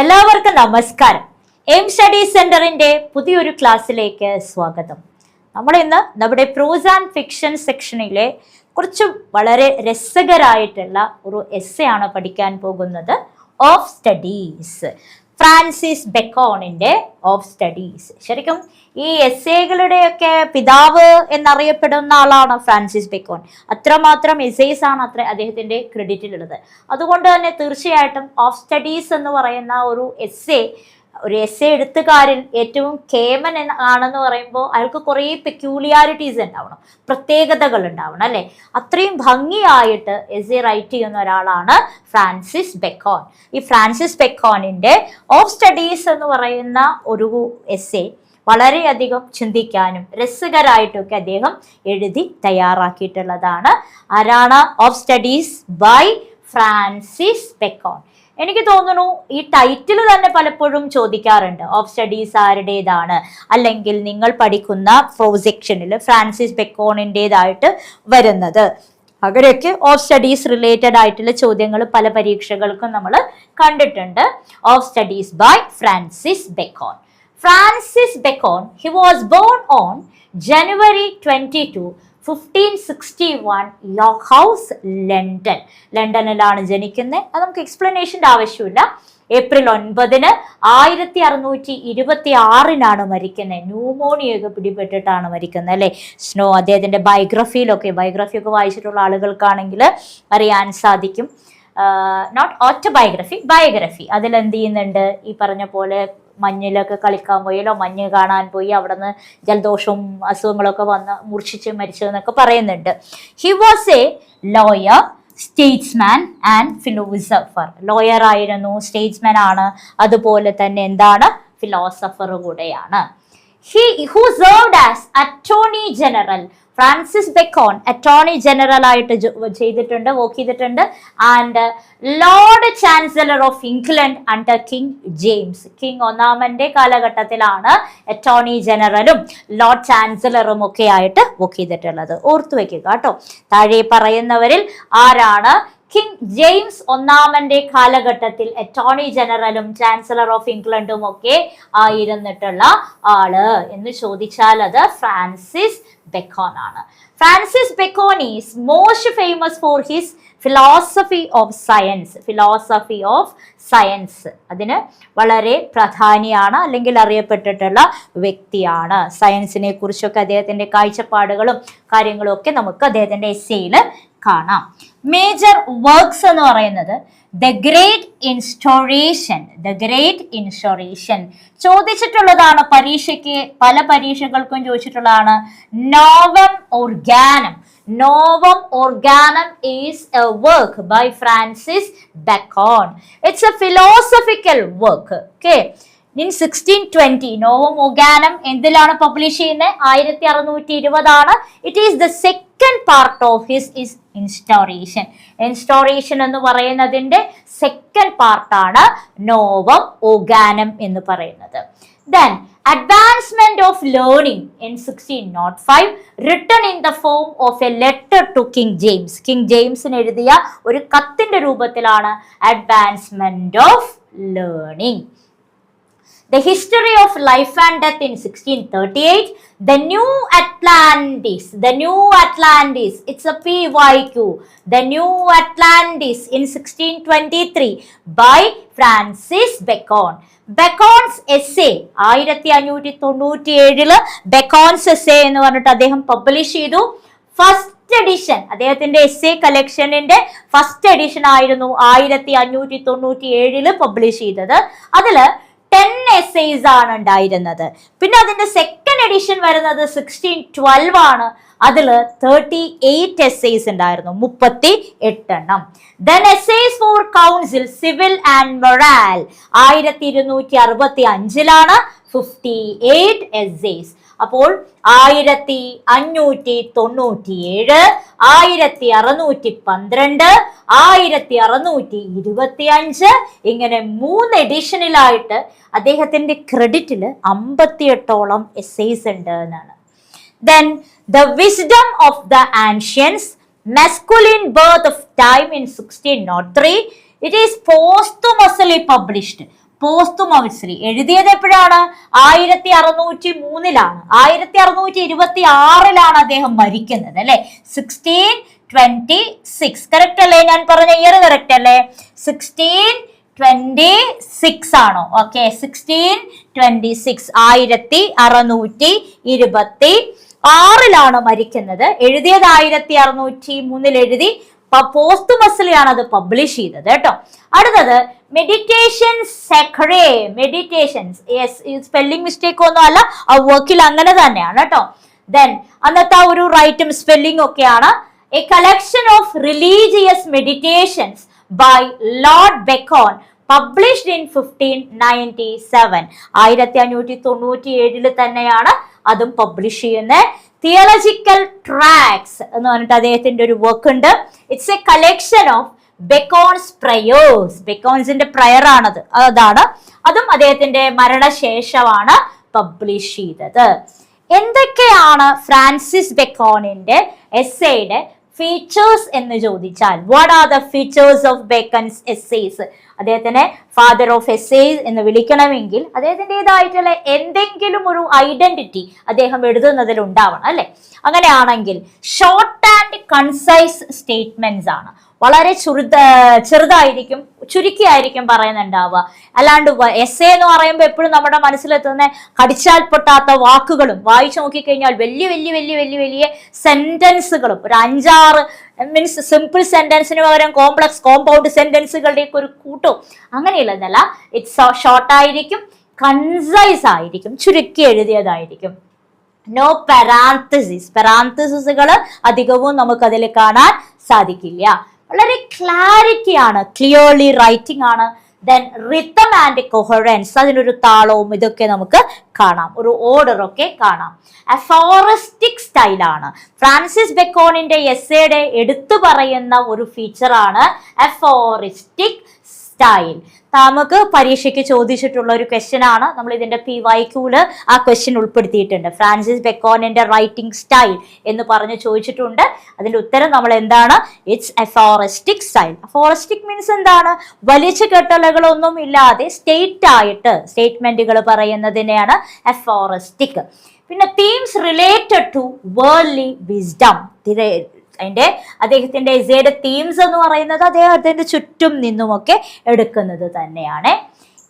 എല്ലാവർക്കും നമസ്കാരം. M study സെന്ററിന്റെ പുതിയൊരു ക്ലാസ്സിലേക്ക് സ്വാഗതം. നമ്മൾ ഇന്ന് നമ്മുടെ പ്രോസ് ആൻഡ് ഫിക്ഷൻ സെക്ഷനിലെ കുറച്ച് വളരെ രസകരായിട്ടുള്ള ഒരു എസ് ആണ് പഠിക്കാൻ പോകുന്നത്. ഓഫ് സ്റ്റഡീസ് ഫ്രാൻസിസ് ബെക്കോണിന്റെ ഓഫ് സ്റ്റഡീസ്. ശരിക്കും ഈ എസ് എകളുടെയൊക്കെ പിതാവ് എന്നറിയപ്പെടുന്ന ആളാണ് ഫ്രാൻസിസ് ബെക്കോൺ. അത്രമാത്രം എസേസ് ആണ് അത്ര അദ്ദേഹത്തിന്റെ ക്രെഡിറ്റിലുള്ളത്. അതുകൊണ്ട് തന്നെ തീർച്ചയായിട്ടും ഓഫ് സ്റ്റഡീസ് എന്ന് പറയുന്ന ഒരു എസ്സേ ഒരു എസ് എ എഴുത്തുകാരിൽ ഏറ്റവും കേമൻ ആണെന്ന് പറയുമ്പോൾ അയാൾക്ക് കുറേ പെക്യൂലിയാരിറ്റീസ് ഉണ്ടാവണം പ്രത്യേകതകൾ ഉണ്ടാവണം അല്ലേ? അത്രയും ഭംഗിയായിട്ട് എസ് എ റൈറ്റ് ചെയ്യുന്ന ഒരാളാണ് ഫ്രാൻസിസ് ബെക്കോൺ. ഈ ഫ്രാൻസിസ് ബെക്കോണിന്റെ ഓഫ് സ്റ്റഡീസ് എന്ന് പറയുന്ന ഒരു എസ് എ വളരെയധികം ചിന്തിക്കാനും രസകരമായിട്ടൊക്കെ അദ്ദേഹം എഴുതി തയ്യാറാക്കിയിട്ടുള്ളതാണ്. ആരാണ്? Of studies by Francis Bacon. എനിക്ക് തോന്നുന്നു ഈ ടൈറ്റിൽ തന്നെ പലപ്പോഴും ചോദിക്കാറുണ്ട്. ഓഫ് സ്റ്റഡീസ് ആരുടേതാണ്? അല്ലെങ്കിൽ നിങ്ങൾ പഠിക്കുന്ന പ്രോസെക്ഷനിൽ ഫ്രാൻസിസ് ബെക്കോണിന്റെതായിട്ട് വരുന്നത്. അങ്ങനെയൊക്കെ ഓഫ് സ്റ്റഡീസ് റിലേറ്റഡ് ആയിട്ടുള്ള ചോദ്യങ്ങൾ പല പരീക്ഷകൾക്കും നമ്മൾ കണ്ടിട്ടുണ്ട്. Of studies by Francis Bacon Francis Bacon he was born on January twenty two fifteen sixty one York house London ലണ്ടനിലാണ് ജനിക്കുന്നത് അത് നമുക്ക് എക്സ്പ്ലനേഷന്റെ ആവശ്യമില്ല. ഏപ്രിൽ ഒൻപതിന് ആയിരത്തി അറുന്നൂറ്റി ഇരുപത്തി ആറിനാണ് മരിക്കുന്നത് ന്യൂമോണിയൊക്കെ പിടിപെട്ടിട്ടാണ് മരിക്കുന്നത് അല്ലേ? സ്നോ അദ്ദേഹത്തിന്റെ ബയോഗ്രഫിയിലൊക്കെ ബയോഗ്രഫിയൊക്കെ വായിച്ചിട്ടുള്ള ആളുകൾക്കാണെങ്കിൽ അറിയാൻ സാധിക്കും. നോട്ട് ഓറ്റോബയോഗ്രഫി ബയോഗ്രഫി അതിലെന്ത് ചെയ്യുന്നുണ്ട്? ഈ പറഞ്ഞ പോലെ മഞ്ഞിലൊക്കെ കളിക്കാൻ പോയല്ലോ മഞ്ഞ് കാണാൻ പോയി അവിടെ നിന്ന് ജലദോഷവും അസുഖങ്ങളൊക്കെ വന്ന് മുറിച്ചിച്ച് മരിച്ചു എന്നൊക്കെ പറയുന്നുണ്ട്. He was a lawyer statesman and philosopher lawyer ആയിരുന്നു സ്റ്റേറ്റ്സ്മാൻ ആണ്. അതുപോലെ തന്നെ എന്താണ്? ഫിലോസഫർ കൂടെയാണ്. He who served as attorney general Francis Bacon attorney general ആയിട്ട് ചെയ്തിട്ടുണ്ട് വർക്ക് ചെയ്തിട്ടുണ്ട് and lord chancellor of England under king James king ഒന്നാമന്റെ കാലഘട്ടത്തിലാണ് അറ്റോർണി ജനറലും ലോർഡ് ചാൻസലറും ഒക്കെ ആയിട്ട് വർക്ക് ചെയ്തിട്ടുള്ളത്. ഓർത്തു വെക്കുക കേട്ടോ. താഴെ പറയുന്നവരിൽ ആരാണ് കിങ് ജെയിംസ് ഒന്നാമന്റെ കാലഘട്ടത്തിൽ അറ്റോർണി ജനറലും ചാൻസലർ ഓഫ് ഇംഗ്ലണ്ടും ഒക്കെ ആയിരുന്നിട്ടുള്ള ആൾ എന്ന് ചോദിച്ചാൽ അത് ഫ്രാൻസിസ് ബെക്കോൺ ആണ്. Francis Bacon is most famous for his philosophy of science philosophy of science അതിന് വളരെ പ്രധാനിയാണ് അല്ലെങ്കിൽ അറിയപ്പെട്ടിട്ടുള്ള വ്യക്തിയാണ്. സയൻസിനെ കുറിച്ചൊക്കെ അദ്ദേഹത്തിന്റെ കാഴ്ചപ്പാടുകളും കാര്യങ്ങളും ഒക്കെ നമുക്ക് അദ്ദേഹത്തിന്റെ എസ്സേയിൽ കാണാം. മേജർ വർക്ക്സ് എന്ന് പറയുന്നത് the great instauration the great instauration ചോദിച്ചിട്ടുള്ളതാണ് പരീക്ഷയ്ക്ക് പല പരീക്ഷകൾക്കും ചോദിച്ചിട്ടുള്ളതാണ്. Novum organum novum organum is a work by Francis Bacon it's a philosophical work okay novum organum എന്തിലാണ് publish ചെയ്യുന്നത് ആയിരത്തി അറുന്നൂറ്റി ഇരുപതാണ് it is the second part of his is instauration instauration എന്ന് പറയുന്നതിന്റെ second പാർട്ടാണ് നോവം ഒഗാനം എന്ന് പറയുന്നത്. Then learning in sixteen nought five written in the form of a letter to king James king ജെയിംസിന് എഴുതിയ ഒരു കത്തിന്റെ രൂപത്തിലാണ് advancement of learning The history of life and death in 1638, The New Atlantis, The New Atlantis, it's a PYQ, The New Atlantis in 1623 by Francis Bacon Bacon's essay ആയിരത്തി അഞ്ഞൂറ്റി തൊണ്ണൂറ്റി ഏഴിൽ ബെക്കോൺസ് essay എന്ന് പറഞ്ഞിട്ട് അദ്ദേഹം പബ്ലിഷ് ചെയ്തു. First edition അദ്ദേഹത്തിന്റെ essay കളക്ഷനിന്റെ ഫസ്റ്റ് എഡിഷൻ ആയിരുന്നു ആയിരത്തി അഞ്ഞൂറ്റി തൊണ്ണൂറ്റി ഏഴിൽ പബ്ലിഷ് ചെയ്തത്. അതിൽ ടെൻ എസ്സേസ് ആണ് ഉണ്ടായിരുന്നത്. പിന്നെ അതിന്റെ സെക്കൻഡ് എഡിഷൻ വരുന്നത് സിക്സ്റ്റീൻ ട്വൽവ് ആണ്. അതിൽ തേർട്ടി എയ്റ്റ് എസ്സേസ് ഉണ്ടായിരുന്നു. മുപ്പത്തി എട്ടെണ്ണം then essays for counsel civil and moral ആയിരത്തി ഇരുന്നൂറ്റി അറുപത്തി അഞ്ചിലാണ് ഫിഫ്റ്റി എയ്റ്റ് എസ്സേസ് അപ്പോൾ ആയിരത്തി അഞ്ഞൂറ്റി തൊണ്ണൂറ്റിയേഴ് ആയിരത്തി അറുന്നൂറ്റി പന്ത്രണ്ട് ആയിരത്തി അറുന്നൂറ്റി ഇരുപത്തി അഞ്ച് ഇങ്ങനെ മൂന്ന് എഡിഷനിലായിട്ട് അദ്ദേഹത്തിന്റെ ക്രെഡിറ്റിൽ അമ്പത്തിയെട്ടോളം എസ്സേസ് ഉണ്ട് എന്നാണ്. Then the wisdom of the ancients masculine birth of time in sixteen nought 1603 it is posthumously published posthumously എഴുതിയത് എപ്പോഴാണ്? ആയിരത്തി അറുന്നൂറ്റി മൂന്നിലാണ് ആയിരത്തി അറുന്നൂറ്റി ഇരുപത്തി ആറിലാണ് അദ്ദേഹം മരിക്കുന്നത് അല്ലെ? സിക്സ്റ്റീൻ ട്വന്റി സിക്സ് കറക്റ്റ് അല്ലേ? ഞാൻ പറഞ്ഞ ഇയർ കറക്റ്റ് അല്ലേ? സിക്സ്റ്റീൻ ട്വന്റി സിക്സ് ആണോ? ഓക്കെ സിക്സ്റ്റീൻ ട്വന്റി സിക്സ് ആയിരത്തി അറുന്നൂറ്റി ഇരുപത്തി ആറിലാണ് മരിക്കുന്നത്. എഴുതിയത് ആയിരത്തി അറുന്നൂറ്റി മൂന്നിൽ എഴുതി പോസ്റ്റുമസിലാണ് അത് പബ്ലിഷ് ചെയ്തത് കേട്ടോ. അടുത്തത് meditation സെക്രേ meditations yes spelling mistake ഒന്നും അല്ല ആ വർക്കിൽ അങ്ങനെ തന്നെയാണ് കേട്ടോ. ദെൻ അന്നത്തെ ആ ഒരു റൈറ്റും സ്പെല്ലിംഗ് ഒക്കെയാണ് a collection of religious meditations by lord Bacon published in fifteen ninety seven ആയിരത്തി അഞ്ഞൂറ്റി തൊണ്ണൂറ്റി ഏഴിൽ തന്നെയാണ് അതും പബ്ലിഷ് ചെയ്യുന്നത് തിയോളജിക്കൽ ട്രാക്സ് എന്ന് പറഞ്ഞിട്ട് അദ്ദേഹത്തിന്റെ ഒരു വർക്ക് ഉണ്ട്. It's a collection of Bacon's prayers ബെക്കോൺസിന്റെ prayer ആണത്. അതാണ്. അതും അദ്ദേഹത്തിന്റെ മരണശേഷമാണ് പബ്ലിഷ് ചെയ്തത്. എന്തൊക്കെയാണ് ഫ്രാൻസിസ് ബെക്കോണിന്റെ എസ്സേയുടെ ഫീച്ചേഴ്സ് എന്ന് ചോദിച്ചാൽ what are the features of Bacon's essays അദ്ദേഹത്തിനെ ഫാദർ ഓഫ് എസ്സേസ് എന്ന് വിളിക്കണമെങ്കിൽ അദ്ദേഹത്തിന്റെതായിട്ടുള്ള എന്തെങ്കിലും ഒരു ഐഡന്റിറ്റി അദ്ദേഹം എഴുതുന്നതിൽ ഉണ്ടാവണം അല്ലെ? അങ്ങനെയാണെങ്കിൽ ഷോർട്ട് ആൻഡ് കൺസൈസ് സ്റ്റേറ്റ്മെന്റ്സ് ആണ്. വളരെ ചുരുത ചെറുതായിരിക്കും ചുരുക്കിയായിരിക്കും പറയുന്നുണ്ടാവുക. അല്ലാണ്ട് എസ് എന്ന് പറയുമ്പോൾ എപ്പോഴും നമ്മുടെ മനസ്സിലെത്തുന്ന കടിച്ചാൽ പൊട്ടാത്ത വാക്കുകളും വായിച്ചു നോക്കിക്കഴിഞ്ഞാൽ വലിയ വലിയ വലിയ വലിയ വലിയ സെന്റൻസുകളും ഒരു അഞ്ചാറ് മീൻസ് സിമ്പിൾ സെന്റൻസിന് പകരം കോംപ്ലക്സ് കോമ്പൗണ്ട് സെന്റൻസുകളുടെയൊക്കെ ഒരു കൂട്ടവും. അങ്ങനെയുള്ളതല്ല. ഇറ്റ്സ് ഷോർട്ടായിരിക്കും കൺസൈസ് ആയിരിക്കും ചുരുക്കി എഴുതിയതായിരിക്കും. നോ പെറാന്തസിസ് പെറാന്തസിസുകൾ അധികവും നമുക്കതിൽ കാണാൻ സാധിക്കില്ല. വളരെ ക്ലാരിറ്റി ആണ് ക്ലിയർലി റൈറ്റിംഗ് ആണ്. ദെൻ റിത്തം ആൻഡ് കൊഹറൻസ് അതിനൊരു താളവും ഇതൊക്കെ നമുക്ക് കാണാം. ഒരു ഓർഡർ ഒക്കെ കാണാം. അഫോറസ്റ്റിക് സ്റ്റൈലാണ് ഫ്രാൻസിസ് ബെക്കോണിന്റെ എസ്സേയുടെ എടുത്തു പറയുന്ന ഒരു ഫീച്ചറാണ് അഫോറിസ്റ്റിക് സ്റ്റൈൽ നമുക്ക് പരീക്ഷയ്ക്ക് ചോദിച്ചിട്ടുള്ള ഒരു ക്വസ്റ്റ്യൻ ആണ് നമ്മൾ ഇതിന്റെ പി വൈക്യൂൽ ആ ക്വസ്റ്റ്യൻ ഉൾപ്പെടുത്തിയിട്ടുണ്ട്. ഫ്രാൻസിസ് ബെക്കോണിന്റെ റൈറ്റിംഗ് സ്റ്റൈൽ എന്ന് പറഞ്ഞ് ചോദിച്ചിട്ടുണ്ട്. അതിന്റെ ഉത്തരം നമ്മൾ എന്താണ്? It's a aphoristic style aphoristic means എന്താണ്? വലിച്ചു കെട്ടലുകളൊന്നും ഇല്ലാതെ സ്റ്റേറ്റ് ആയിട്ട് സ്റ്റേറ്റ്മെന്റുകൾ പറയുന്നതിനെയാണ് എ ഫോറസ്റ്റിക് പിന്നെ themes related to worldly wisdom അതിന്റെ അദ്ദേഹത്തിന്റെ ഇസയുടെ തീംസ് എന്ന് പറയുന്നത് അദ്ദേഹത്തിന്റെ ചുറ്റും നിന്നുമൊക്കെ എടുക്കുന്നത് തന്നെയാണ്.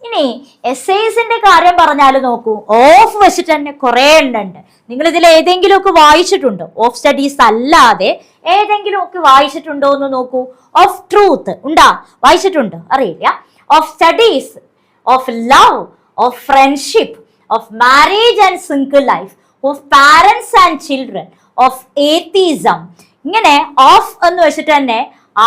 ഇനി എസ്ഐസിന്റെ കാര്യം പറഞ്ഞാൽ നോക്കൂ. ഓഫ് വെച്ചിട്ട് തന്നെ കുറേ ഉണ്ടുണ്ട്. നിങ്ങൾ ഇതിൽ ഏതെങ്കിലും ഒക്കെ വായിച്ചിട്ടുണ്ടോ? ഓഫ് സ്റ്റഡീസ് അല്ലാതെ ഏതെങ്കിലുമൊക്കെ വായിച്ചിട്ടുണ്ടോ എന്ന് നോക്കൂ. ഓഫ് ട്രൂത്ത് ഉണ്ടാ? വായിച്ചിട്ടുണ്ടോ? അറിയില്ല. Of studies of love of friendship of marriage and single life of parents and children of atheism ഇങ്ങനെ ഓഫ് എന്ന് വെച്ചിട്ട് തന്നെ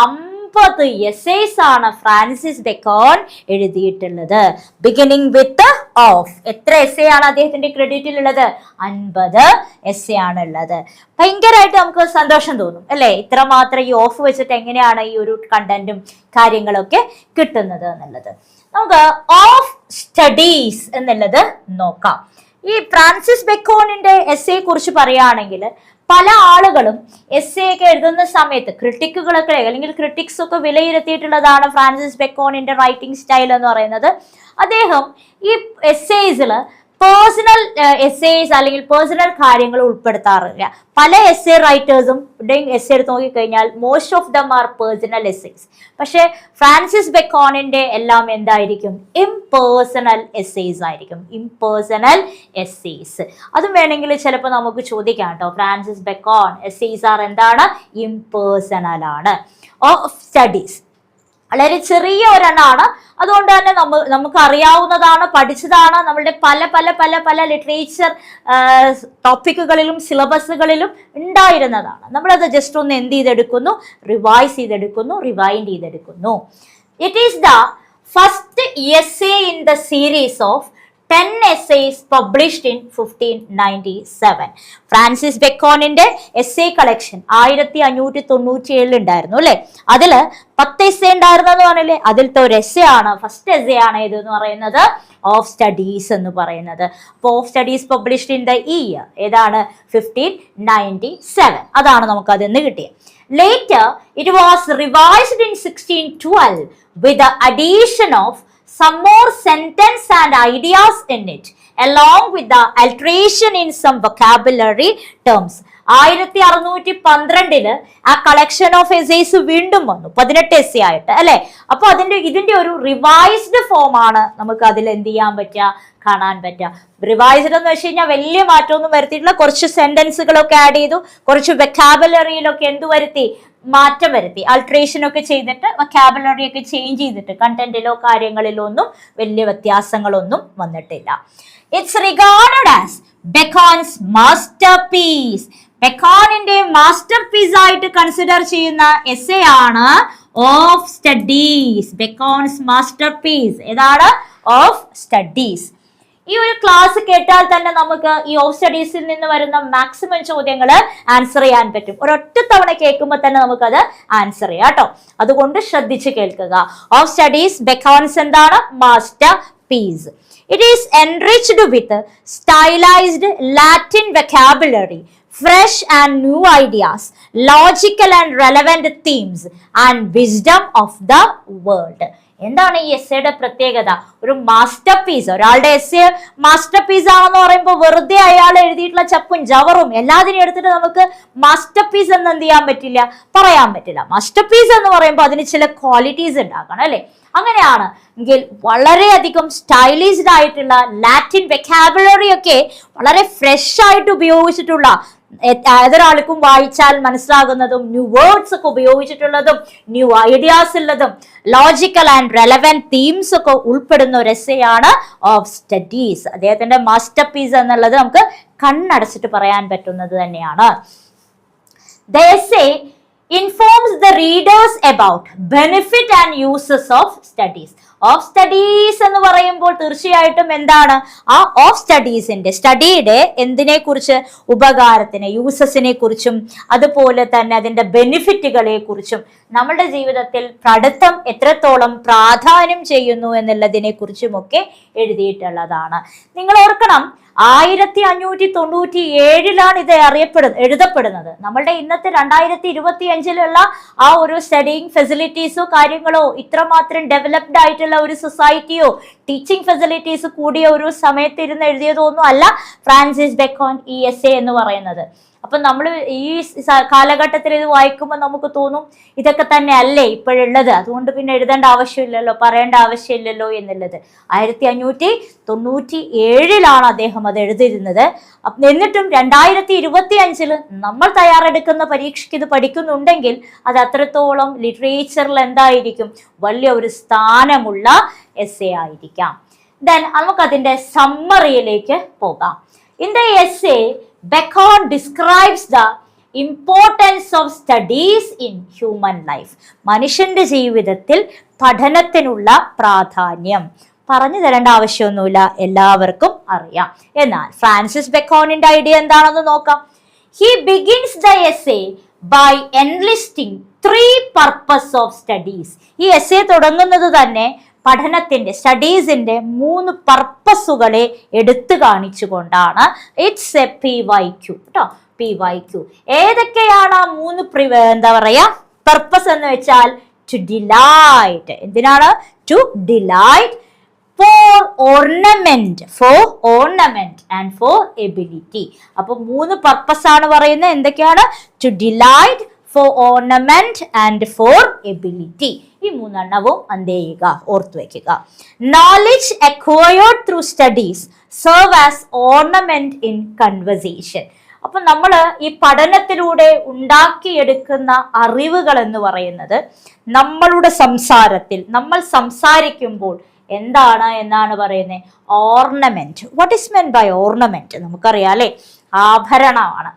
അമ്പത് എസേസ് ആണ് ഫ്രാൻസിസ് ബെക്കോൺ എഴുതിയിട്ടുള്ളത്. ബിഗിനിങ് വിത്ത് ഓഫ് എത്ര എസ് ആണ് അദ്ദേഹത്തിന്റെ ക്രെഡിറ്റിൽ ഉള്ളത്? അൻപത് എസ് ആണ് ഉള്ളത്. ഭയങ്കരമായിട്ട് നമുക്ക് സന്തോഷം തോന്നും അല്ലേ? ഇത്ര മാത്രം ഈ ഓഫ് വെച്ചിട്ട് എങ്ങനെയാണ് ഈ ഒരു കണ്ടന്റും കാര്യങ്ങളൊക്കെ കിട്ടുന്നത് എന്നുള്ളത്. നമുക്ക് ഓഫ് സ്റ്റഡീസ് എന്നുള്ളത് നോക്കാം. ഈ ഫ്രാൻസിസ് ബെക്കോണിന്റെ എസ് കുറിച്ച് പറയുകയാണെങ്കിൽ പല ആളുകളും എസ് എ ഒക്കെ എഴുതുന്ന സമയത്ത് ക്രിട്ടിക്കുകളൊക്കെ അല്ലെങ്കിൽ ക്രിട്ടിക്സ് ഒക്കെ വിലയിരുത്തിയിട്ടുള്ളതാണ് ഫ്രാൻസിസ് ബെക്കോണിന്റെ റൈറ്റിംഗ് സ്റ്റൈൽ എന്ന് പറയുന്നത്. അദ്ദേഹം ഈ എസ്സേസിൽ പേഴ്സണൽ എസ്സേസ് അല്ലെങ്കിൽ പേഴ്സണൽ കാര്യങ്ങൾ ഉൾപ്പെടുത്താറില്ല. പല എസ് എ റൈറ്റേഴ്സും എസ് എടുത്ത് നോക്കിക്കഴിഞ്ഞാൽ most of them are personal essays പക്ഷേ ഫ്രാൻസിസ് ബെക്കോണിന്റെ എല്ലാം എന്തായിരിക്കും? ഇംപേഴ്സണൽ എസ്സേസ് ആയിരിക്കും. ഇംപേഴ്സണൽ എസ്സേസ് അതും വേണമെങ്കിൽ ചിലപ്പോൾ നമുക്ക് ചോദിക്കാം കേട്ടോ. ഫ്രാൻസിസ് ബെക്കോൺ എസ്സേസ് ആർ എന്താണ്? ഇംപേഴ്സണൽ ആണ്. ഓഫ് സ്റ്റഡീസ് വളരെ ചെറിയ ഒരെണ്ണമാണ് അതുകൊണ്ട് തന്നെ നമ്മൾ നമുക്ക് അറിയാവുന്നതാണ് പഠിച്ചതാണ്. നമ്മളുടെ പല പല പല പല ലിറ്ററേച്ചർ ടോപ്പിക്കുകളിലും സിലബസുകളിലും ഉണ്ടായിരുന്നതാണ്. നമ്മളത് ജസ്റ്റ് ഒന്ന് എന്ത് ചെയ്തെടുക്കുന്നു? റിവൈസ് ചെയ്തെടുക്കുന്നു rewind ചെയ്തെടുക്കുന്നു. It is the first essay in the series of ten essays published in fifteen ninety seven Francis ബെക്കോണിന്റെ essay collection ആയിരത്തി അഞ്ഞൂറ്റി തൊണ്ണൂറ്റി ഏഴിൽ ഉണ്ടായിരുന്നു അല്ലെ? അതിൽ പത്ത് എസ് എ ഉണ്ടായിരുന്നെന്ന് പറഞ്ഞില്ലേ? അതിലത്തെ ഒരു എസ് എ ആണ് ഫസ്റ്റ് എസ് എ ആണ് എന്ന് പറയുന്നത് ഓഫ് സ്റ്റഡീസ് എന്ന് പറയുന്നത്. അപ്പോൾ of studies published in the year ഏതാണ്? ഫിഫ്റ്റീൻ നയന്റി സെവൻ അതാണ് നമുക്ക് അതിൽ കിട്ടിയത്. Later, it was revised in 1612 with the addition of some more sentence and ideas in it, along with the alteration in some vocabulary terms. ആയിരത്തി അറുന്നൂറ്റി പന്ത്രണ്ടിന് ആ collection of essays വീണ്ടും വന്നു. പതിനെട്ട് എസ് ആയിട്ട് അല്ലെ? അപ്പൊ അതിന്റെ ഇതിന്റെ ഒരു റിവൈസ്ഡ് ഫോം ആണ് നമുക്ക് അതിൽ എന്ത് ചെയ്യാൻ പറ്റുക? കാണാൻ പറ്റുക. റിവൈസ്ഡ് എന്ന് വെച്ച് കഴിഞ്ഞാൽ വലിയ മാറ്റമൊന്നും വരുത്തിയിട്ടില്ല. കുറച്ച് സെന്റൻസുകളൊക്കെ ആഡ് ചെയ്തു. കുറച്ച് വെക്കാബുലറിയിലൊക്കെ എന്ത് വരുത്തി? മാറ്റം വരുത്തി. അൾട്രേഷൻ ഒക്കെ ചെയ്തിട്ട് വൊക്കാബുലറി ഒക്കെ ചേഞ്ച് ചെയ്തിട്ട് കണ്ടന്റിലോ കാര്യങ്ങളിലോ ഒന്നും വലിയ വ്യത്യാസങ്ങളൊന്നും വന്നിട്ടില്ല. It's regarded as Bacon's masterpiece ബെക്കോണിന്റെ masterpiece ആയിട്ട് കൺസിഡർ ചെയ്യുന്ന എസ് എ ആണ് of studies Bacon's masterpiece ഏതാണ്? ഓഫ് സ്റ്റഡീസ് ഈ ഒരു ക്ലാസ് കേട്ടാൽ തന്നെ നമുക്ക് ഈ ഓഫ് സ്റ്റഡീസിൽ നിന്ന് വരുന്ന മാക്സിമം ചോദ്യങ്ങൾ ആൻസർ ചെയ്യാൻ പറ്റും. ഒരൊറ്റ തവണ കേൾക്കുമ്പോൾ തന്നെ നമുക്കത് ആൻസർ ചെയ്യാം കേട്ടോ. അതുകൊണ്ട് ശ്രദ്ധിച്ച് കേൾക്കുക. ഓഫ് സ്റ്റഡീസ് ബെക്കോൺസ് എന്താണ്? Master piece. It is enriched with stylized Latin vocabulary, fresh and new ideas, logical and relevant themes, and wisdom of the world. എന്താണ് ഈ എസ്സേയുടെ പ്രത്യേകത? ഒരു മാസ്റ്റർ പീസ് ഒരാളുടെ എസ് മാസ്റ്റർ പീസ് ആണെന്ന് പറയുമ്പോൾ വെറുതെ അയാൾ എഴുതിയിട്ടുള്ള ചപ്പും ജവറും എല്ലാത്തിനും എടുത്തിട്ട് നമുക്ക് മാസ്റ്റർ പീസ് എന്ന് എന്ത് ചെയ്യാൻ പറ്റില്ല? പറയാൻ പറ്റില്ല. മാസ്റ്റർ പീസ് എന്ന് പറയുമ്പോൾ അതിന് ചില ക്വാളിറ്റീസ് ഉണ്ടാക്കണം അല്ലേ? അങ്ങനെയാണ്. എങ്കിൽ വളരെയധികം സ്റ്റൈലിഷ്ഡ് ആയിട്ടുള്ള ലാറ്റിൻ വെക്കാബുലറി ഒക്കെ വളരെ ഫ്രഷ് ആയിട്ട് ഉപയോഗിച്ചിട്ടുള്ള ഏതൊരാൾക്കും വായിച്ചാൽ മനസ്സിലാകുന്നതും ന്യൂ വേർഡ്സ് ഒക്കെ ഉപയോഗിച്ചിട്ടുള്ളതും ന്യൂ ഐഡിയാസ് ഉള്ളതും ലോജിക്കൽ ആൻഡ് റെലവെന്റ് തീംസ് ഒക്കെ ഉൾപ്പെടുന്ന ഒരു എസ്സയാണ് ഓഫ് സ്റ്റഡീസ് അദ്ദേഹത്തിന്റെ മാസ്റ്റർ പീസ് എന്നുള്ളത് നമുക്ക് കണ്ണടച്ചിട്ട് പറയാൻ പറ്റുന്നത് തന്നെയാണ് the essay informs the readers about benefit and uses of studies. Of studies എന്ന് പറയുമ്പോൾ തീർച്ചയായിട്ടും എന്താണ്? ആ ഓഫ് സ്റ്റഡീസിന്റെ സ്റ്റഡിയുടെ എന്തിനെ കുറിച്ച്? ഉപകാരത്തിന് യൂസസിനെ കുറിച്ചും അതുപോലെ തന്നെ അതിന്റെ ബെനിഫിറ്റുകളെ കുറിച്ചും. നമ്മുടെ ജീവിതത്തിൽ പഠിത്തം എത്രത്തോളം പ്രാധാന്യം ചെയ്യുന്നു എന്നുള്ളതിനെ കുറിച്ചുമൊക്കെ എഴുതിയിട്ടുള്ളതാണ്. നിങ്ങൾ ഓർക്കണം ആയിരത്തി അഞ്ഞൂറ്റി തൊണ്ണൂറ്റി ഏഴിലാണ് ഇത് അറിയപ്പെടുന്നത് എഴുതപ്പെടുന്നത്. നമ്മളുടെ ഇന്നത്തെ രണ്ടായിരത്തി ഇരുപത്തി അഞ്ചിലുള്ള ആ ഒരു സ്റ്റഡിങ് ഫെസിലിറ്റീസോ കാര്യങ്ങളോ ഇത്രമാത്രം ഡെവലപ്ഡ് ആയിട്ടുള്ള ഒരു സൊസൈറ്റിയോ ടീച്ചിങ് ഫെസിലിറ്റീസ് കൂടിയ ഒരു സമയത്ത് ഇരുന്ന് എഴുതിയതോ ഒന്നും അല്ല ഫ്രാൻസിസ് ബെക്കോൺ ഇ എസ് എ എന്ന് പറയുന്നത്. അപ്പൊ നമ്മൾ ഈ കാലഘട്ടത്തിൽ ഇത് വായിക്കുമ്പോൾ നമുക്ക് തോന്നും ഇതൊക്കെ തന്നെ അല്ലേ ഇപ്പോഴുള്ളത്? അതുകൊണ്ട് പിന്നെ എഴുതേണ്ട ആവശ്യമില്ലല്ലോ പറയേണ്ട ആവശ്യമില്ലല്ലോ എന്നുള്ളത്. ആയിരത്തി അഞ്ഞൂറ്റി തൊണ്ണൂറ്റി ഏഴിലാണ് അദ്ദേഹം അത് എഴുതിയിരുന്നത്. എന്നിട്ടും രണ്ടായിരത്തി ഇരുപത്തി അഞ്ചിൽ നമ്മൾ തയ്യാറെടുക്കുന്ന പരീക്ഷയ്ക്ക് ഇത് പഠിക്കുന്നുണ്ടെങ്കിൽ അത് അത്രത്തോളം ലിറ്ററേച്ചറിൽ എന്തായിരിക്കും? വലിയ ഒരു സ്ഥാനമുള്ള എസ് എ ആയിരിക്കാം. ദെൻ നമുക്കതിന്റെ സമ്മറിയിലേക്ക് പോകാം. In the essay Bacon describes the importance of studies in human life മനുഷ്യന്റെ ജീവിതത്തിൽ പഠനത്തിനുള്ള പ്രാധാന്യം. പറഞ്ഞു തരേണ്ട ആവശ്യമൊന്നുമില്ല. എല്ലാവർക്കും അറിയാം. എന്നാൽ ഫ്രാൻസിസ് ബെക്കോണിന്റെ ഐഡിയ എന്താണെന്ന് നോക്കാം. He begins the essay by enlisting three purpose of studies ഈ എസ് എ തുടങ്ങുന്നത് തന്നെ പഠനത്തിന്റെ സ്റ്റഡീസിന്റെ മൂന്ന് പർപ്പസുകളെ എടുത്തു കാണിച്ചുകൊണ്ടാണ് it's a P Y Q കേട്ടോ പി വൈ ക്യു ഏതൊക്കെയാണ് ആ മൂന്ന് എന്താ പറയാ പർപ്പസ് എന്ന് വെച്ചാൽ ടു ഡിലൈറ്റ് എന്തിനാണ്? To delight for ornament for ornament and for ability അപ്പൊ മൂന്ന് പർപ്പസ് ആണ് പറയുന്നത്. എന്തൊക്കെയാണ്? To delight for ornament and for ability ഈ മൂന്നെണ്ണവും എന്ത് ചെയ്യുക? ഓർത്തു വയ്ക്കുക knowledge acquired through studies serve as ornament in conversation അപ്പൊ നമ്മൾ ഈ പഠനത്തിലൂടെ ഉണ്ടാക്കിയെടുക്കുന്ന അറിവുകൾ എന്ന് പറയുന്നത് നമ്മളുടെ സംസാരത്തിൽ നമ്മൾ സംസാരിക്കുമ്പോൾ എന്താണ് എന്നാണ് പറയുന്നത്? Ornament what is meant by ornament നമുക്കറിയാം അല്ലെ? ആഭരണമാണ്.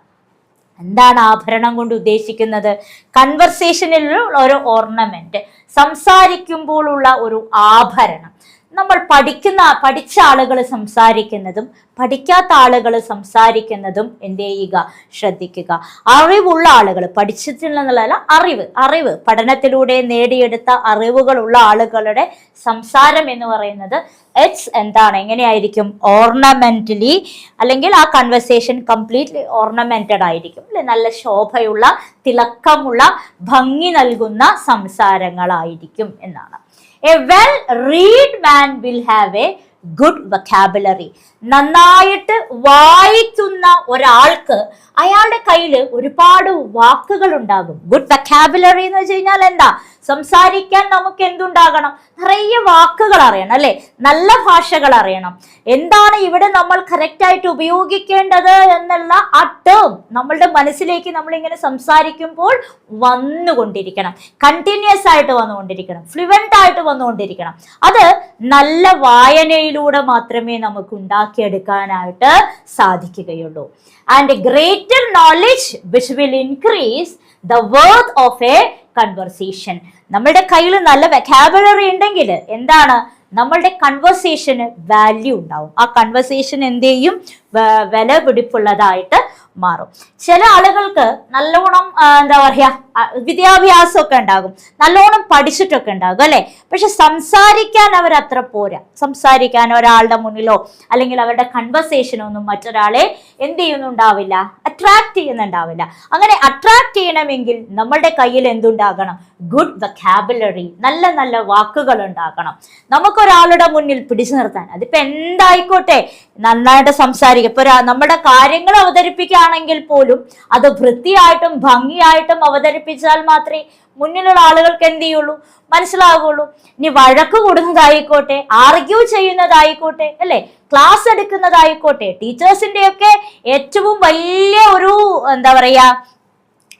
എന്താണ് ആഭരണം കൊണ്ട് ഉദ്ദേശിക്കുന്നത്? കൺവെർസേഷനിലുള്ള ഒരു ഓർണമെന്റ് സംസാരിക്കുമ്പോഴുള്ള ഒരു ആഭരണം. നമ്മൾ പഠിക്കുന്ന പഠിച്ച ആളുകൾ സംസാരിക്കുന്നതും പഠിക്കാത്ത ആളുകൾ സംസാരിക്കുന്നതും എന്ത് ചെയ്യുക? ശ്രദ്ധിക്കുക. അറിവുള്ള ആളുകൾ പഠിച്ചിട്ടുള്ളതല്ല അറിവ്. അറിവ്. പഠനത്തിലൂടെ നേടിയെടുത്ത അറിവുകളുള്ള ആളുകളുടെ സംസാരം എന്ന് പറയുന്നത് എറ്റ്സ് എന്താണ്? എങ്ങനെയായിരിക്കും? ഓർണമെന്റലി അല്ലെങ്കിൽ ആ കൺവെർസേഷൻ കംപ്ലീറ്റ്ലി ഓർണമെന്റഡ് ആയിരിക്കും. അല്ലെ? നല്ല ശോഭയുള്ള തിളക്കമുള്ള ഭംഗി നൽകുന്ന സംസാരങ്ങളായിരിക്കും എന്നാണ്. A well read man will have a good vocabulary നന്നായിട്ട് വായിക്കുന്ന ഒരാൾക്ക് അയാളുടെ കയ്യിൽ ഒരുപാട് വാക്കുകൾ ഉണ്ടാകും. ഗുഡ് വൊക്കാബുലറി എന്ന് വെച്ച് കഴിഞ്ഞാൽ എന്താ? സംസാരിക്കാൻ നമുക്ക് എന്തുണ്ടാകണം നിറയെ വാക്കുകൾ അറിയണം അല്ലെ? നല്ല ഭാഷകൾ അറിയണം. എന്താണ് ഇവിടെ നമ്മൾ കറക്റ്റ് ആയിട്ട് ഉപയോഗിക്കേണ്ടത് എന്നുള്ള ആ ടേം നമ്മളുടെ മനസ്സിലേക്ക് നമ്മളിങ്ങനെ സംസാരിക്കുമ്പോൾ വന്നുകൊണ്ടിരിക്കണം. കണ്ടിന്യൂസ് ആയിട്ട് വന്നുകൊണ്ടിരിക്കണം. ഫ്ലുവന്റ് ആയിട്ട് വന്നുകൊണ്ടിരിക്കണം. അത് നല്ല വായനയിലൂടെ മാത്രമേ നമുക്ക് ഉണ്ടാക്കിയെടുക്കാനായിട്ട് സാധിക്കുകയുള്ളൂ. And greater knowledge which will increase the worth of a conversation നമ്മളുടെ കയ്യിൽ നല്ല വെക്കാബുലറി ഉണ്ടെങ്കിൽ എന്താണ്? നമ്മളുടെ കൺവെർസേഷന് വാല്യൂ ഉണ്ടാവും. ആ കൺവെർസേഷൻ എന്ത് ചെയ്യും? വില പിടിപ്പുള്ളതായിട്ട് മാറും. ചില ആളുകൾക്ക് നല്ലോണം എന്താ പറയാ ആ, വിദ്യാഭ്യാസമൊക്കെ ഉണ്ടാകും. നല്ലോണം പഠിച്ചിട്ടൊക്കെ ഉണ്ടാകും അല്ലെ? പക്ഷെ സംസാരിക്കാൻ അവർ അത്ര പോരാ. സംസാരിക്കാൻ ഒരാളുടെ മുന്നിലോ അല്ലെങ്കിൽ അവരുടെ കൺവെർസേഷനോ ഒന്നും മറ്റൊരാളെ എന്ത് ചെയ്യുന്നുണ്ടാവില്ല. അട്രാക്ട് ചെയ്യുന്നുണ്ടാവില്ല. അങ്ങനെ അട്രാക്ട് ചെയ്യണമെങ്കിൽ നമ്മളുടെ കയ്യിൽ എന്തുണ്ടാകണം? ഗുഡ് വൊക്കാബുലറി നല്ല നല്ല വാക്കുകൾ ഉണ്ടാക്കണം നമുക്കൊരാളുടെ മുന്നിൽ പിടിച്ചു നിർത്താൻ. അതിപ്പോ എന്തായിക്കോട്ടെ? നന്നായിട്ട് സംസാരിക്കുക ഇപ്പൊ നമ്മുടെ കാര്യങ്ങൾ അവതരിപ്പിക്കുകയാണെങ്കിൽ പോലും അത് വൃത്തിയായിട്ടും ഭംഗിയായിട്ടും അവതരിപ്പിച്ചാൽ മാത്രമേ മുന്നിലുള്ള ആളുകൾക്ക് എന്ത് ചെയ്യുള്ളൂ? മനസ്സിലാകുള്ളൂ ഇനി വഴക്ക് കൂടുന്നതായിക്കോട്ടെ ആർഗ്യൂ ചെയ്യുന്നതായിക്കോട്ടെ അല്ലെ? ക്ലാസ് എടുക്കുന്നതായിക്കോട്ടെ ടീച്ചേഴ്സിന്റെ ഒക്കെ ഏറ്റവും വലിയ ഒരു എന്താ പറയാ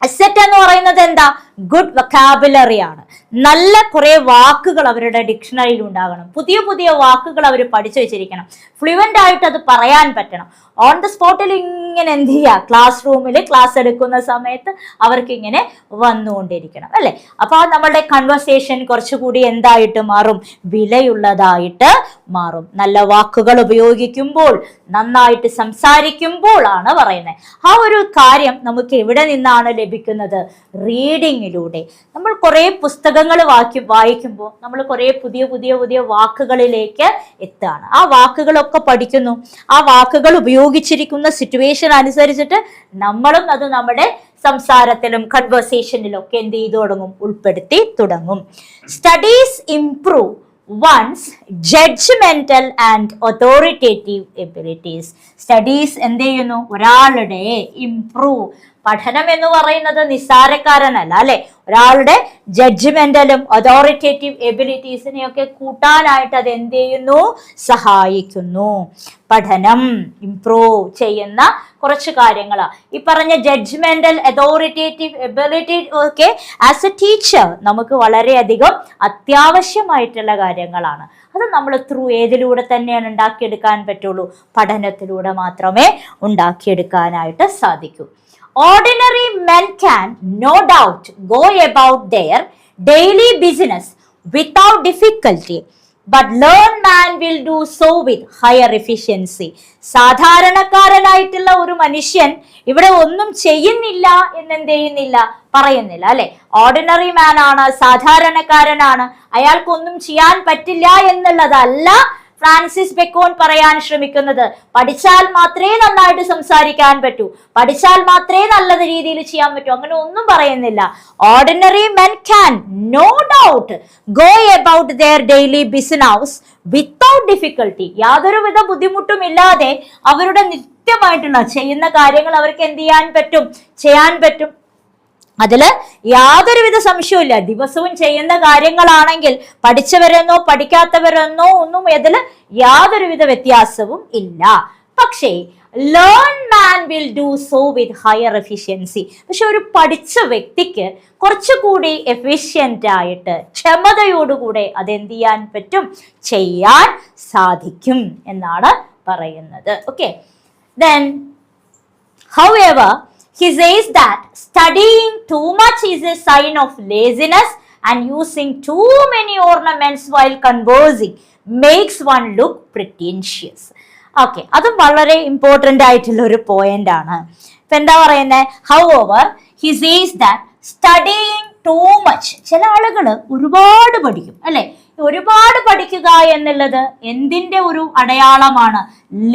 അസെറ്റ് എന്ന് പറയുന്നത് എന്താ? ഗുഡ് വൊക്കാബുലറി ആണ്. നല്ല കുറേ വാക്കുകൾ അവരുടെ ഡിക്ഷണറിയിൽ ഉണ്ടാകണം. പുതിയ പുതിയ വാക്കുകൾ അവർ പഠിച്ചു വെച്ചിരിക്കണം. ഫ്ലുവന്റ് ആയിട്ട് അത് പറയാൻ പറ്റണം. ഓൺ ദ സ്പോട്ടിൽ ഇങ്ങനെ എന്ത് ചെയ്യുക ക്ലാസ് റൂമിൽ ക്ലാസ് എടുക്കുന്ന സമയത്ത് അവർക്ക് ഇങ്ങനെ വന്നുകൊണ്ടിരിക്കണം അല്ലേ? അപ്പോൾ നമ്മളുടെ കൺവെർസേഷൻ കുറച്ചുകൂടി എന്തായിട്ട് മാറും? വിലയുള്ളതായിട്ട് മാറും. നല്ല വാക്കുകൾ ഉപയോഗിക്കുമ്പോൾ നന്നായിട്ട് സംസാരിക്കുമ്പോൾ ആണ് പറയുന്നത്. ആ ഒരു കാര്യം നമുക്ക് എവിടെ നിന്നാണ് ലഭിക്കുന്നത്? റീഡിങ്ങിലൂടെ നമ്മൾ കുറേ പുസ്തകങ്ങൾ വാക്കി വായിക്കുമ്പോൾ നമ്മൾ കുറേ പുതിയ പുതിയ പുതിയ വാക്കുകളിലേക്ക് എത്തുകയാണ്. ആ വാക്കുകളൊക്കെ പഠിക്കുന്നു. ആ വാക്കുകൾ ഉപയോഗിച്ചിരിക്കുന്ന സിറ്റുവേഷൻ അനുസരിച്ചിട്ട് നമ്മളും അത് നമ്മുടെ സംസാരത്തിലും കൺവേഴ്സേഷനിലും ഒക്കെ എന്ത് ചെയ്തു തുടങ്ങും? ഉൾപ്പെടുത്തി തുടങ്ങും. Studies improve one's judgemental and authoritative abilities studies എന്ത് ചെയ്യുന്നു? ഒരാളുടെ ഇംപ്രൂവ് പഠനം എന്ന് പറയുന്നത് നിസ്സാരക്കാരനല്ല അല്ലെ? ഒരാളുടെ ജഡ്ജ്മെന്റലും അതോറിറ്റേറ്റീവ് എബിലിറ്റീസിനെയൊക്കെ കൂട്ടാനായിട്ട് അത് എന്ത് ചെയ്യുന്നു? സഹായിക്കുന്നു. പഠനം ഇംപ്രൂവ് ചെയ്യുന്ന കുറച്ച് കാര്യങ്ങളാണ് ഈ പറഞ്ഞ ജഡ്ജ്മെന്റൽ അതോറിറ്റേറ്റീവ് എബിലിറ്റി ഒക്കെ ആസ് എ ടീച്ചർ നമുക്ക് വളരെയധികം അത്യാവശ്യമായിട്ടുള്ള കാര്യങ്ങളാണ്. അത് നമ്മൾ ത്രൂ ഏതിലൂടെ തന്നെയാണ് ഉണ്ടാക്കിയെടുക്കാൻ പറ്റുള്ളൂ? പഠനത്തിലൂടെ മാത്രമേ ഉണ്ടാക്കിയെടുക്കാനായിട്ട് സാധിക്കൂ. Ordinary men can no doubt go about their daily business without difficulty but learn man will do so with higher efficiency സാധാരണക്കാരനായിട്ടുള്ള ഒരു മനുഷ്യൻ ഇവിടെ ഒന്നും ചെയ്യുന്നില്ല എന്നെന്ത് ചെയ്യുന്നില്ല പറയുന്നില്ല അല്ലെ? ഓർഡിനറി മാൻ ആണ് സാധാരണക്കാരനാണ്. അയാൾക്കൊന്നും ചെയ്യാൻ പറ്റില്ല എന്നുള്ളതല്ല ഫ്രാൻസിസ് ബെക്കോൺ പറയാൻ ശ്രമിക്കുന്നത്. പഠിച്ചാൽ മാത്രമേ നന്നായിട്ട് സംസാരിക്കാൻ പറ്റൂ. പഠിച്ചാൽ മാത്രമേ നല്ല രീതിയിൽ ചെയ്യാൻ പറ്റൂ. അങ്ങനെ ഒന്നും പറയുന്നില്ല. Ordinary men can no doubt go about their daily business without difficulty യാതൊരുവിധ ബുദ്ധിമുട്ടും ഇല്ലാതെ അവരുടെ നിത്യമായിട്ടുള്ള ചെയ്യുന്ന കാര്യങ്ങൾ അവർക്ക് എന്ത് ചെയ്യാൻ പറ്റും? ചെയ്യാൻ പറ്റും. അതിൽ യാതൊരുവിധ സംശയവുമില്ല. ദിവസവും ചെയ്യുന്ന കാര്യങ്ങളാണെങ്കിൽ പഠിച്ചവരെന്നോ പഠിക്കാത്തവരെന്നോ ഒന്നും ഇതിൽ യാതൊരുവിധ വ്യത്യാസവും ഇല്ല. പക്ഷേ learn man will do so with higher efficiency പക്ഷെ ഒരു പഠിച്ച വ്യക്തിക്ക് കുറച്ചുകൂടി എഫിഷ്യന്റ് ആയിട്ട് ക്ഷമതയോടുകൂടെ അതെന്ത് ചെയ്യാൻ പറ്റും? ചെയ്യാൻ സാധിക്കും എന്നാണ് പറയുന്നത്. Okay then However, he says that studying too much is a sign of laziness and using too many ornaments while conversing makes one look pretentious. Okay അതും വളരെ ഇമ്പോർട്ടന്റ് ആയിട്ടുള്ള ഒരു പോയിന്റ് ആണ്. ഇപ്പൊ എന്താ പറയുന്നത് however he sees that studying too much ചില ആളുകൾ ഒരുപാട് പഠിക്കും അല്ലെ? ഒരുപാട് പഠിക്കുക എന്നുള്ളത് എന്തിന്റെ ഒരു അടയാളമാണ്?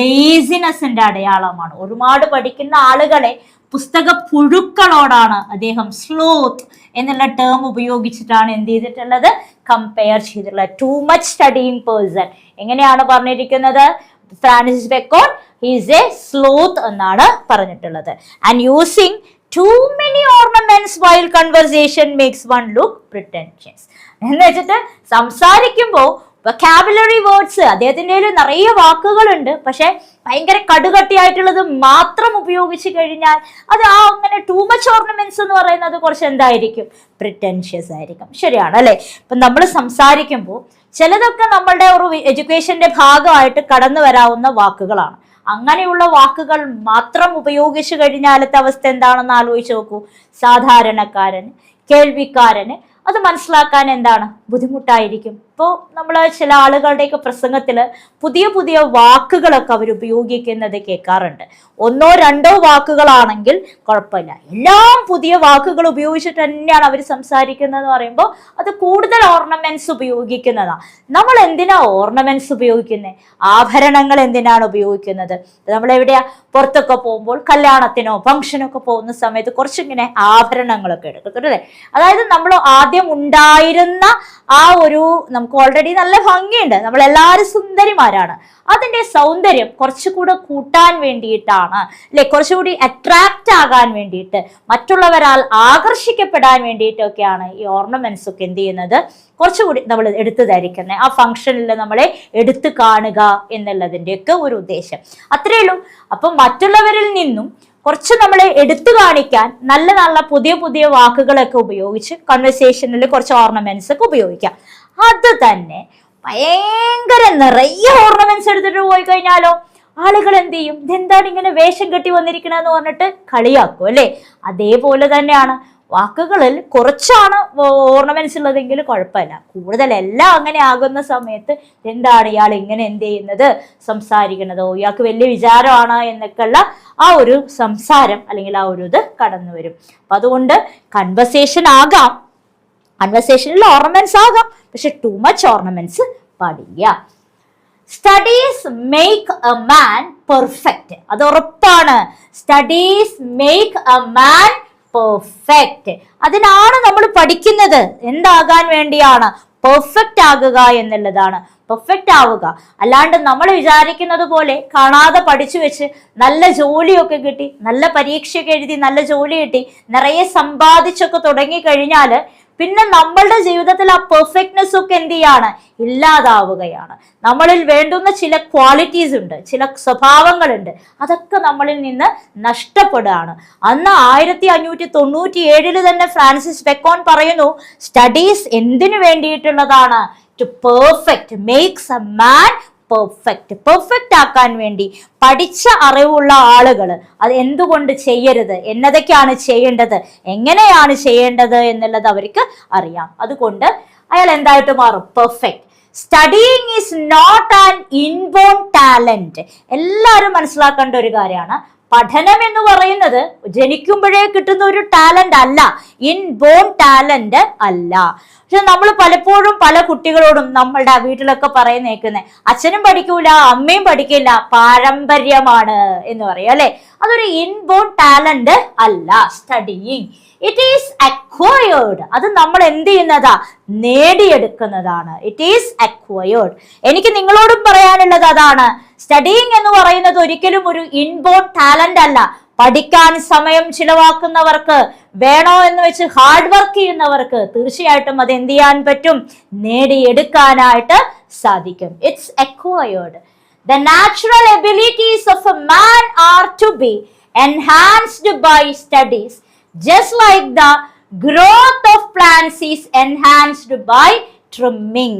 ലേസിനെസിന്റെ അടയാളമാണ്. ഒരുപാട് പഠിക്കുന്ന ആളുകളെ പുസ്തക പുഴുക്കളോടാണ് അദ്ദേഹം സ്ലോത്ത് എന്നുള്ള ടേം ഉപയോഗിച്ചിട്ടാണ് എന്ത് ചെയ്തിട്ടുള്ളത്? കമ്പയർ ചെയ്തിട്ടുള്ളത്. ടു മച്ച് സ്റ്റഡിങ് പേഴ്സൺ എങ്ങനെയാണ് പറഞ്ഞിരിക്കുന്നത്? Francis Bacon is a sloth എന്നാണ് പറഞ്ഞിട്ടുള്ളത്. And using too many ornaments while conversation makes one look pretentious എന്ന് വെച്ചിട്ട് സംസാരിക്കുമ്പോൾ വൊക്കാബുലറി വേർഡ്സ് അദ്ദേഹത്തിന്റെ കയ്യിൽ നിറയെ വാക്കുകളുണ്ട്. പക്ഷെ ഭയങ്കര കടുകട്ടിയായിട്ടുള്ളത് മാത്രം ഉപയോഗിച്ച് കഴിഞ്ഞാൽ അത് ആ അങ്ങനെ ടൂ മച്ച് ഓർണമെന്റ്സ് എന്ന് പറയുന്നത് കുറച്ച് എന്തായിരിക്കും? പ്രിറ്റൻഷ്യസ് ആയിരിക്കും. ശരിയാണ് അല്ലേ? ഇപ്പം നമ്മൾ സംസാരിക്കുമ്പോൾ ചിലതൊക്കെ നമ്മളുടെ ഒരു എഡ്യൂക്കേഷന്റെ ഭാഗമായിട്ട് കടന്നു വരാവുന്ന വാക്കുകളാണ്. അങ്ങനെയുള്ള വാക്കുകൾ മാത്രം ഉപയോഗിച്ചു കഴിഞ്ഞാലത്തെ അവസ്ഥ എന്താണെന്ന് ആലോചിച്ച് നോക്കൂ. സാധാരണക്കാരന് കേൾവിക്കാരന് അത് മനസ്സിലാക്കാൻ എന്താണ്? ബുദ്ധിമുട്ടായിരിക്കും. ഇപ്പോൾ നമ്മൾ ചില ആളുകളുടെയൊക്കെ പ്രസംഗത്തിൽ പുതിയ പുതിയ വാക്കുകളൊക്കെ അവർ ഉപയോഗിക്കുന്നത് കേൾക്കാറുണ്ട്. ഒന്നോ രണ്ടോ വാക്കുകളാണെങ്കിൽ കുഴപ്പമില്ല. എല്ലാം പുതിയ വാക്കുകൾ ഉപയോഗിച്ചിട്ട് തന്നെയാണ് അവർ സംസാരിക്കുന്നതെന്ന് പറയുമ്പോൾ അത് കൂടുതൽ ഓർണമെന്റ്സ് ഉപയോഗിക്കുന്നതാണ് നമ്മൾ എന്തിനാ ഓർണമെന്റ്സ് ഉപയോഗിക്കുന്നത് ആഭരണങ്ങൾ എന്തിനാണ് ഉപയോഗിക്കുന്നത്? നമ്മൾ എവിടെയാ പുറത്തൊക്കെ പോകുമ്പോൾ കല്യാണത്തിനോ ഫംഗ്ഷനൊക്കെ പോകുന്ന സമയത്ത് കുറച്ചിങ്ങനെ ആഭരണങ്ങളൊക്കെ എടുക്കത്തുള്ളൂ അതായത് നമ്മൾ ആദ്യം ഉണ്ടായിരുന്ന ആ ഒരു നമുക്ക് ഓൾറെഡി നല്ല ഭംഗിയുണ്ട്. നമ്മൾ എല്ലാവരും സുന്ദരിമാരാണ്. അതിന്റെ സൗന്ദര്യം കുറച്ചുകൂടെ കൂട്ടാൻ വേണ്ടിയിട്ടാണ് അല്ലെ? കുറച്ചുകൂടി അട്രാക്റ്റ് ആകാൻ വേണ്ടിയിട്ട് മറ്റുള്ളവരാൽ ആകർഷിക്കപ്പെടാൻ വേണ്ടിയിട്ടൊക്കെയാണ് ഈ ഓർണമെന്റ്സ് ഒക്കെ എന്ത് ചെയ്യുന്നത്? കുറച്ചുകൂടി നമ്മൾ എടുത്തു ധരിക്കുന്നത്. ആ ഫംഗ്ഷനിൽ നമ്മളെ എടുത്തു കാണുക എന്നുള്ളതിന്റെയൊക്കെ ഒരു ഉദ്ദേശം. അത്രയേ ഉള്ളൂ. അപ്പം മറ്റുള്ളവരിൽ നിന്നും കുറച്ച് നമ്മളെ എടുത്തു കാണിക്കാൻ നല്ല നല്ല പുതിയ പുതിയ വാക്കുകളൊക്കെ ഉപയോഗിച്ച് കൺവെർസേഷനിൽ കുറച്ച് ഓർണമെന്റ്സ് ഒക്കെ ഉപയോഗിക്കാം. അത് തന്നെ. ഭയങ്കര നിറയെ ഓർണമെന്റ്സ് എടുത്തിട്ട് പോയി കഴിഞ്ഞാലോ? ആളുകൾ എന്ത് ചെയ്യും? ഇതെന്താണ് ഇങ്ങനെ വേഷം കെട്ടി വന്നിരിക്കണെന്ന് പറഞ്ഞിട്ട് കളിയാക്കും അല്ലേ? അതേപോലെ തന്നെയാണ്. വാക്കുകളിൽ കുറച്ചാണ് ഓർണമെന്റ്സ് ഉള്ളതെങ്കിൽ കുഴപ്പമില്ല. കൂടുതൽ എല്ലാം അങ്ങനെ ആകുന്ന സമയത്ത് എന്താണ് ഇയാൾ ഇങ്ങനെ എന്ത് ചെയ്യുന്നത്? സംസാരിക്കുന്നതോ. ഇയാൾക്ക് വലിയ വിചാരമാണ് എന്നൊക്കെയുള്ള ആ ഒരു സംസാരം അല്ലെങ്കിൽ ആ ഒരു ഇത് കടന്നു വരും. അപ്പൊ അതുകൊണ്ട് കൺവെർസേഷൻ ആകാം. കൺവെർസേഷനിൽ ഓർണമെന്റ്സ് ആകാം. പക്ഷെ ടു മച്ച് ഓർണമെന്റ്സ് പാടില്ല. Studies make a man perfect അത് ഉറപ്പാണ്. Studies make a man perfect അതിനാണ് നമ്മൾ പഠിക്കുന്നത്. എന്താകാൻ വേണ്ടിയാണ്? പെർഫെക്റ്റ് ആകുക എന്നുള്ളതാണ്. പെർഫെക്റ്റ് ആവുക. അല്ലാണ്ട് നമ്മൾ വിചാരിക്കുന്നത് പോലെ കാണാതെ പഠിച്ചു വെച്ച് നല്ല ജോലിയൊക്കെ കിട്ടി നല്ല പരീക്ഷയൊക്കെ എഴുതി നല്ല ജോലി കിട്ടി നിറയെ സമ്പാദിച്ചൊക്കെ തുടങ്ങി കഴിഞ്ഞാൽ പിന്നെ നമ്മളുടെ ജീവിതത്തിൽ ആ പെർഫെക്റ്റ്നെസ് ഒക്കെ എന്ത് ചെയ്യാണ്? ഇല്ലാതാവുകയാണ്. നമ്മളിൽ വേണ്ടുന്ന ചില ക്വാളിറ്റീസ് ഉണ്ട് ചില സ്വഭാവങ്ങളുണ്ട്. അതൊക്കെ നമ്മളിൽ നിന്ന് നഷ്ടപ്പെടുകയാണ്. അന്ന് ആയിരത്തി അഞ്ഞൂറ്റി തൊണ്ണൂറ്റി ഏഴിൽ തന്നെ ഫ്രാൻസിസ് ബെക്കോൺ പറയുന്നു സ്റ്റഡീസ് എന്തിനു വേണ്ടിയിട്ടുള്ളതാണ്? To perfect makes a man perfect perfect ആക്കാൻ വേണ്ടി പഠിച്ച അറിവുള്ള ആളുകൾ അത് എന്തുകൊണ്ട് ചെയ്യരുത്? എന്നതൊക്കെയാണ് ചെയ്യേണ്ടത്? എങ്ങനെയാണ് ചെയ്യേണ്ടത് എന്നുള്ളത് അവർക്ക് അറിയാം. അതുകൊണ്ട് അയാൾ എന്തായിട്ട് മാറും? Perfect studying is not an inborn talent എല്ലാവരും മനസ്സിലാക്കേണ്ട ഒരു കാര്യമാണ്. പഠനം എന്ന് പറയുന്നത് ജനിക്കുമ്പോഴേ കിട്ടുന്ന ഒരു ടാലന്റ് അല്ല. ഇൻ ബോൺ ടാലന്റ് അല്ല. പക്ഷെ നമ്മൾ പലപ്പോഴും പല കുട്ടികളോടും നമ്മളുടെ വീട്ടിലൊക്കെ പറയുന്നേക്കുന്നത് അച്ഛനും പഠിക്കൂല അമ്മയും പഠിക്കില്ല പാരമ്പര്യമാണ് എന്ന് പറയും അല്ലെ? അതൊരു ഇൻബോൺ ടാലന്റ് അല്ല. സ്റ്റഡിയിങ് ഇറ്റ് ഈസ് അക്വയേർഡ് അത് നമ്മൾ എന്ത് ചെയ്യുന്നതാ? നേടിയെടുക്കുന്നതാണ്. ഇറ്റ് ഈസ് അക്വയേർഡ് എനിക്ക് നിങ്ങളോടും പറയാനുള്ളത് അതാണ്. സ്റ്റഡിയിങ് എന്ന് പറയുന്നത് ഒരിക്കലും ഒരു ഇൻബോൺ ടാലന്റ് അല്ല. പഠിക്കാൻ സമയം ചിലവാക്കുന്നവർക്ക് വേണോ എന്ന് വെച്ച് ഹാർഡ് വർക്ക് ചെയ്യുന്നവർക്ക് തീർച്ചയായിട്ടും അത് എന്ത് ചെയ്യാൻ പറ്റും? നേടിയെടുക്കാനായിട്ട് സാധിക്കും. It's acquired the natural abilities of a man are to be enhanced by studies just like the growth of plants is enhanced by trimming.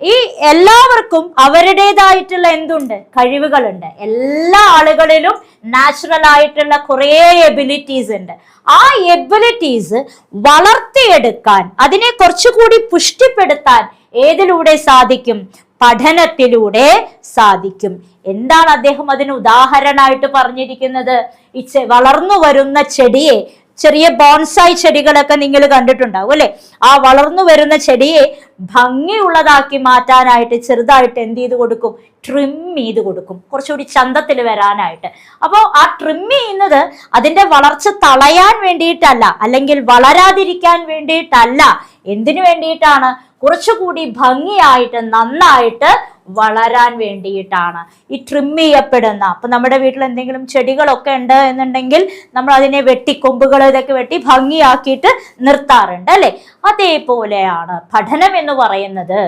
ഈ എല്ലാവർക്കും അവരുടേതായിട്ടുള്ള എന്തുണ്ട്? കഴിവുകളുണ്ട്. എല്ലാ ആളുകളിലും നാച്ചുറൽ ആയിട്ടുള്ള കുറേ എബിലിറ്റീസ് ഉണ്ട്. ആ എബിലിറ്റീസ് വളർത്തിയെടുക്കാൻ അതിനെ കുറച്ചുകൂടി പുഷ്ടിപ്പെടുത്താൻ ഏതിലൂടെ സാധിക്കും? പഠനത്തിലൂടെ സാധിക്കും. എന്താണ് അദ്ദേഹം അതിന് ഉദാഹരണമായിട്ട് പറഞ്ഞിരിക്കുന്നത്? ഈ വളർന്നു വരുന്ന ചെടിയെ ചെറിയ ബോൺസായി ചെടികളൊക്കെ നിങ്ങൾ കണ്ടിട്ടുണ്ടാവും അല്ലെ? ആ വളർന്നു വരുന്ന ചെടിയെ ഭംഗിയുള്ളതാക്കി മാറ്റാനായിട്ട് ചെറുതായിട്ട് എന്ത് ചെയ്ത് കൊടുക്കും? ട്രിം ചെയ്ത് കൊടുക്കും. കുറച്ചുകൂടി ചന്തത്തിൽ വരാനായിട്ട്. അപ്പോൾ ആ ട്രിം ചെയ്യുന്നത് അതിന്റെ വളർച്ച തളയാൻ വേണ്ടിയിട്ടല്ല അല്ലെങ്കിൽ വളരാതിരിക്കാൻ വേണ്ടിയിട്ടല്ല. എന്തിനു വേണ്ടിയിട്ടാണ്? കുറച്ചുകൂടി ഭംഗിയായിട്ട് നന്നായിട്ട് വളരാൻ വേണ്ടിയിട്ടാണ്. ഈ ട്രിം ചെയ്യപ്പെടുന്ന അപ്പൊ നമ്മുടെ വീട്ടിൽ എന്തെങ്കിലും ചെടികളൊക്കെ ഉണ്ട് എന്നുണ്ടെങ്കിൽ നമ്മൾ അതിനെ വെട്ടി കൊമ്പുകൾ ഇതൊക്കെ വെട്ടി ഭംഗിയാക്കിയിട്ട് നിർത്താറുണ്ട് അല്ലേ? അതേപോലെയാണ് പഠനം എന്ന് പറയുന്നത്.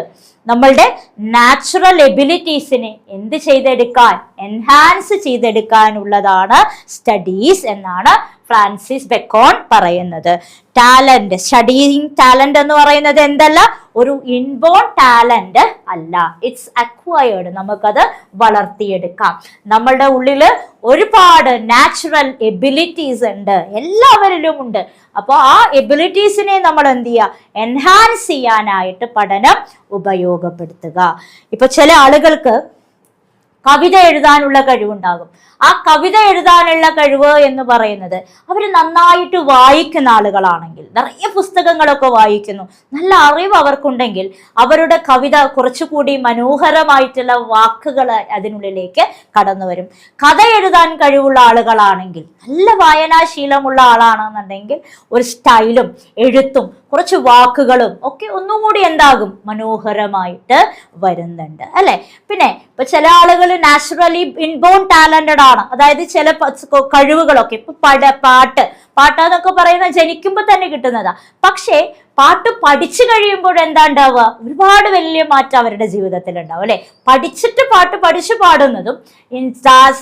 നമ്മളുടെ നാച്ചുറൽ എബിലിറ്റീസിനെ എന്ത് ചെയ്തെടുക്കാൻ എൻഹാൻസ് ചെയ്തെടുക്കാനുള്ളതാണ് സ്റ്റഡീസ് എന്നാണ് ഫ്രാൻസിസ് ബെക്കോൺ പറയുന്നത്. ടാലന്റ് സ്റ്റഡിയിങ് ടാലന്റ് എന്ന് പറയുന്നത് എന്തല്ല? ഒരു ഇൻബോൺ ടാലന്റ് അല്ല. ഇറ്റ്സ് അക്വയേർഡ് നമുക്കത് വളർത്തിയെടുക്കാം. നമ്മളുടെ ഉള്ളിൽ ഒരുപാട് നാച്ചുറൽ എബിലിറ്റീസ് ഉണ്ട്. എല്ലാവരിലും ഉണ്ട്. അപ്പോൾ ആ എബിലിറ്റീസിനെ നമ്മൾ എന്ത് ചെയ്യുക? എൻഹാൻസ് ചെയ്യാനായിട്ട് പഠനം ഉപയോഗപ്പെടുത്തുക. ഇപ്പൊ ചില ആളുകൾക്ക് കവിത എഴുതാനുള്ള കഴിവുണ്ടാകും. ആ കവിത എഴുതാനുള്ള കഴിവ് എന്ന് പറയുന്നത് അവർ നന്നായിട്ട് വായിക്കുന്ന ആളുകളാണെങ്കിൽ നിറയെ പുസ്തകങ്ങളൊക്കെ വായിക്കുന്നു. നല്ല അറിവ് അവർക്കുണ്ടെങ്കിൽ അവരുടെ കവിത കുറച്ചുകൂടി മനോഹരമായിട്ടുള്ള വാക്കുകൾ അതിനുള്ളിലേക്ക് കടന്നു വരും. കഥ എഴുതാൻ കഴിവുള്ള ആളുകളാണെങ്കിൽ നല്ല വായനാശീലമുള്ള ആളാണെന്നുണ്ടെങ്കിൽ ഒരു സ്റ്റൈലും എഴുത്തും കുറച്ച് വാക്കുകളും ഒക്കെ ഒന്നും കൂടി എന്താകും? മനോഹരമായിട്ട് വരുന്നുണ്ട്. അല്ലെ? പിന്നെ ഇപ്പൊ ചില ആളുകൾ നാച്ചുറലി ഇൻബോൺ ടാലന്റഡ് ആണ് അതായത് ചില കഴിവുകളൊക്കെ ഇപ്പൊ പട പാട്ട് പാട്ടാന്നൊക്കെ പറയുന്ന ജനിക്കുമ്പോൾ തന്നെ കിട്ടുന്നതാ. പക്ഷേ പാട്ട് പഠിച്ചു കഴിയുമ്പോൾ എന്താ ഉണ്ടാവുക? ഒരുപാട് വലിയ മാറ്റം അവരുടെ ജീവിതത്തിൽ ഉണ്ടാവും അല്ലെ? പഠിച്ചിട്ട് പാട്ട് പഠിച്ചു പാടുന്നതും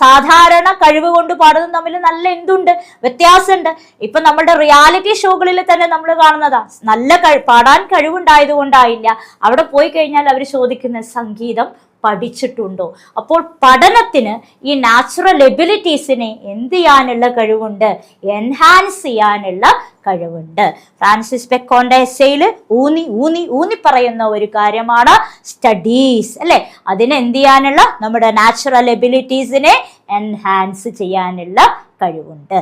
സാധാരണ കഴിവ് കൊണ്ട് പാടുന്നതും തമ്മിൽ നല്ല എന്തുണ്ട്? വ്യത്യാസമുണ്ട്. ഇപ്പൊ നമ്മുടെ റിയാലിറ്റി ഷോകളിൽ തന്നെ നമ്മൾ കാണുന്നതാ. നല്ല പാടാൻ കഴിവുണ്ടായത് കൊണ്ടായില്ല അവിടെ പോയി കഴിഞ്ഞാൽ അവർ ചോദിക്കുന്ന സംഗീതം പഠിച്ചിട്ടുണ്ടോ? അപ്പോൾ പഠനത്തിന് ഈ നാച്ചുറൽ എബിലിറ്റീസിനെ എന്ത് ചെയ്യാനുള്ള കഴിവുണ്ട്? എൻഹാൻസ് ചെയ്യാനുള്ള കഴിവുണ്ട്. ഫ്രാൻസിസ് ബെക്കോണ്ട എസ്സയിൽ ഊന്നി ഊന്നി ഊന്നി പറയുന്ന ഒരു കാര്യമാണ് സ്റ്റഡീസ് അല്ലെ? അതിന് എന്ത് ചെയ്യാനുള്ള നമ്മുടെ നാച്ചുറൽ എബിലിറ്റീസിനെ എൻഹാൻസ് ചെയ്യാനുള്ള കഴിവുണ്ട്.